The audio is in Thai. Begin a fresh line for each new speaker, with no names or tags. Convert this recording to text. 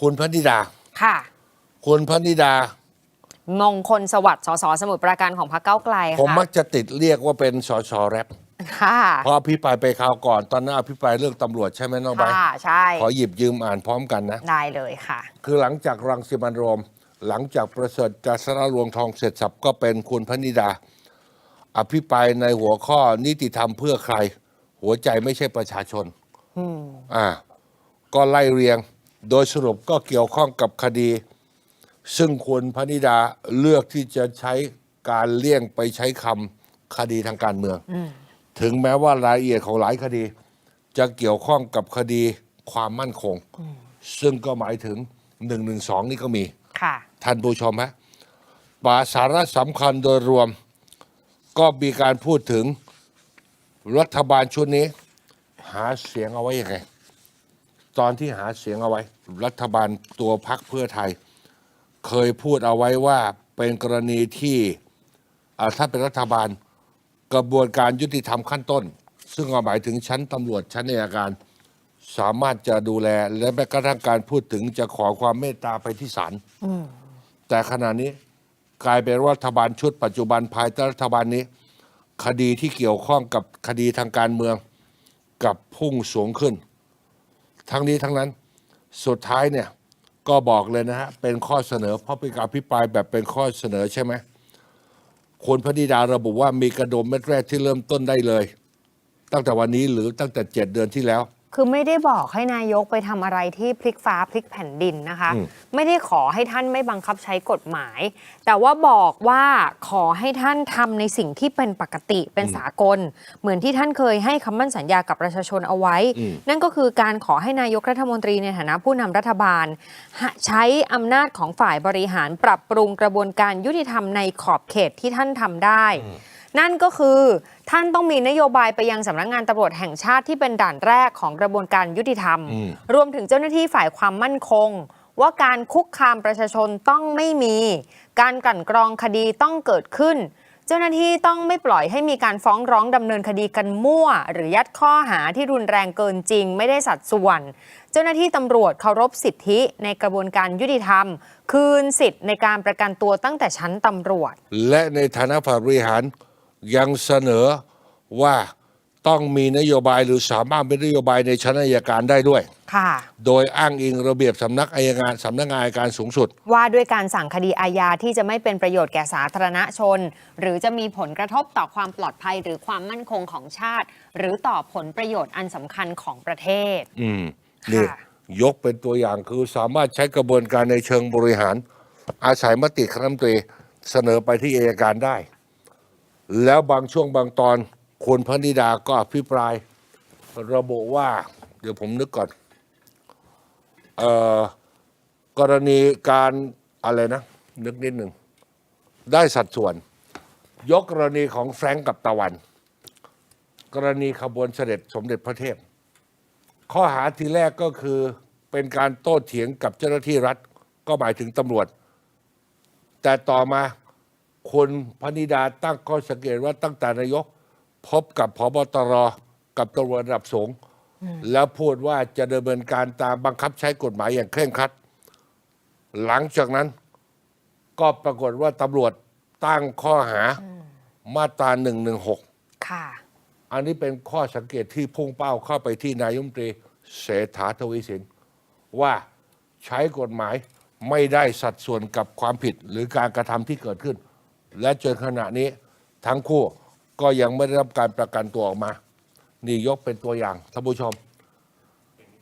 คุณพนิดา
ค่ะ
คุณพนิดา
มงคลสวัสดิ์สสสมุทรปราการของพรรคเก้าวไกล
ผม
ค่ะ
มักจะติดเรียกว่าเป็นสชแรป
ค่ะ
เพราะอภิปรายไปคราวก่อนตอนนั้นอภิปรายเรื่องตำรวจใช่ไหมน้องใบร์ท
ค่ะใช่
ขอหยิบยืมอ่านพร้อมกันนะ
ได้เลยค่ะ
คือหลังจากรังสิมันต์โรม หลังจากประเสริฐจัสระรวงทองเสร็จสับก็เป็นคุณพนิดา อภิปรายในหัวข้อนิติธรรมเพื่อใคร หัวใจไม่ใช่ประชาชนอ่าก็ไล่เรียง โดยสรุปก็เกี่ยวข้องกับคดี ซึ่งคุณพนิดาเลือกที่จะใช้การเลี่ยงไปใช้คำคดีทางการเมือง ถึงแม้ว่ารายละเอียดของหลายคดี จะเกี่ยวข้องกับคดีความมั่นคง ซึ่งก็หมายถึง1นึนี่ก็มี
ค่ะ
ท่านผู้ชมฮะปาสาระสำคัญโดยรวม ก็มีการพูดถึงรัฐบาลชุดนี้ หาเสียงเอาไว้ยังไง ตอนที่หาเสียงเอาไว้ รัฐบาลตัวพักเพื่อไทย เคยพูดเอาไว้ว่าเป็นกรณีที่ถ้าเป็นรัฐบาลกระบวนการยุติธรรมขั้นต้น ซึ่งหมายถึงชั้นตำรวจชั้นอัยการ สามารถจะดูแล และแม้กระทั่งการพูดถึงจะขอความเมตตาไปที่ศาลแต่ขณะนี้กลายเป็นรัฐบาลชุดปัจจุบันภายใต้รัฐบาลนี้ คดีที่เกี่ยวข้องกับคดีทางการเมืองกับพุ่งสูงขึ้น ทั้งนี้ทั้งนั้นสุดท้ายเนี่ยก็บอกเลยนะฮะเป็นข้อเสนอเพราะเป็นการพิปรายแบบเป็นข้อเสนอใช่ไหมคุณพนิดาระบุว่ามีกระดมเม็ดแรกที่เริ่มต้นได้เลย ตั้งแต่วันนี้หรือตั้งแต่เจ็ดเดือนที่แล้ว
คือไม่ได้บอกให้นายกไปทำอะไรที่พลิกฟ้าพลิกแผ่นดินนะคะ
อืม
ไม่ได้ขอให้ท่านไม่บังคับใช้กฎหมาย แต่ว่าบอกว่าขอให้ท่านทำในสิ่งที่เป็นปกติเป็นสากล เหมือนที่ท่านเคยให้คำมั่นสัญญากับประชาชนเอาไว้นั่นก็คือการขอให้นายกรัฐมนตรีในฐานะผู้นำรัฐบาลใช้อำนาจของฝ่ายบริหารปรับปรุงกระบวนการยุติธรรมในขอบเขตที่ท่านทำได้ นั่นก็คือท่านต้องมีนโยบายไปยังสำนักงานตำรวจแห่งชาติที่เป็นด่านแรกของกระบวนการยุติธรรม
อืม
รวมถึงเจ้าหน้าที่ฝ่ายความมั่นคง ว่าการคุกคามประชาชนต้องไม่มี การกลั่นกรองคดีต้องเกิดขึ้น เจ้าหน้าที่ต้องไม่ปล่อยให้มีการฟ้องร้องดำเนินคดีกันมั่ว หรือยัดข้อหาที่รุนแรงเกินจริง ไม่ได้สัดส่วน เจ้าหน้าที่ตำรวจเคารพสิทธิในกระบวนการยุติธรรม คืนสิทธิ์ในการประกันตัวตั้งแต่ชั้นตำรวจ
และในฐานะฝ่ายบริหาร ยังเสนอว่าต้องมีนโยบายหรือสามารถเป็นนโยบายในชั้นอัยการได้ด้วย
ค่ะ
โดยอ้างอิงระเบียบสำนักอายการสำนักงานอัยการสูงสุด
ว่าด้วยการสั่งคดีอาญาที่จะไม่เป็นประโยชน์แก่สาธารณชน หรือจะมีผลกระทบต่อความปลอดภัยหรือความมั่นคงของชาติ หรือต่อผลประโยชน์อันสำคัญของประเทศ
อืมนี่
ค่ะ
ยกเป็นตัวอย่างคือสามารถใช้กระบวนการในเชิงบริหาร อาศัยมติคณะรัฐมนตรีเสนอไปที่อัยการได้ แล้วบางช่วงบางตอนคุณพนิดาก็อภิปราย ระบุว่า เดี๋ยวผมนึกก่อนเอ่อกรณีการอะไรนะ นึกนิดหนึ่ง ได้สัดส่วน ยกกรณีของแฟรงก์กับตะวัน กรณีขบวนเสด็จสมเด็จพระเทพ ข้อหาทีแรกก็คือเป็นการโต้เถียงกับเจ้าหน้าที่รัฐ ก็หมายถึงตำรวจ แต่ต่อมา คุณพนิดาตั้งข้อสังเกตว่าตั้งแต่นายก พบกับพบตรกับตำรวจระดับสูง แล้วพูดว่าจะดำเนินการตามบังคับใช้กฎหมายอย่างเคร่งครัด หลังจากนั้นก็ปรากฏว่าตำรวจตั้งข้อหามาตรา116
ค่ะ
อันนี้เป็นข้อสังเกตที่พุ่งเป้าเข้าไปที่นายกรัฐมนตรีเศรษฐาทวีสิน ว่าใช้กฎหมายไม่ได้สัดส่วนกับความผิดหรือการกระทำที่เกิดขึ้น และจนขณะนี้ทั้งคู่ก็ยังไม่ได้รับการประกันตัวออกมา นี่ยกเป็นตัวอย่างท่านผู้ชม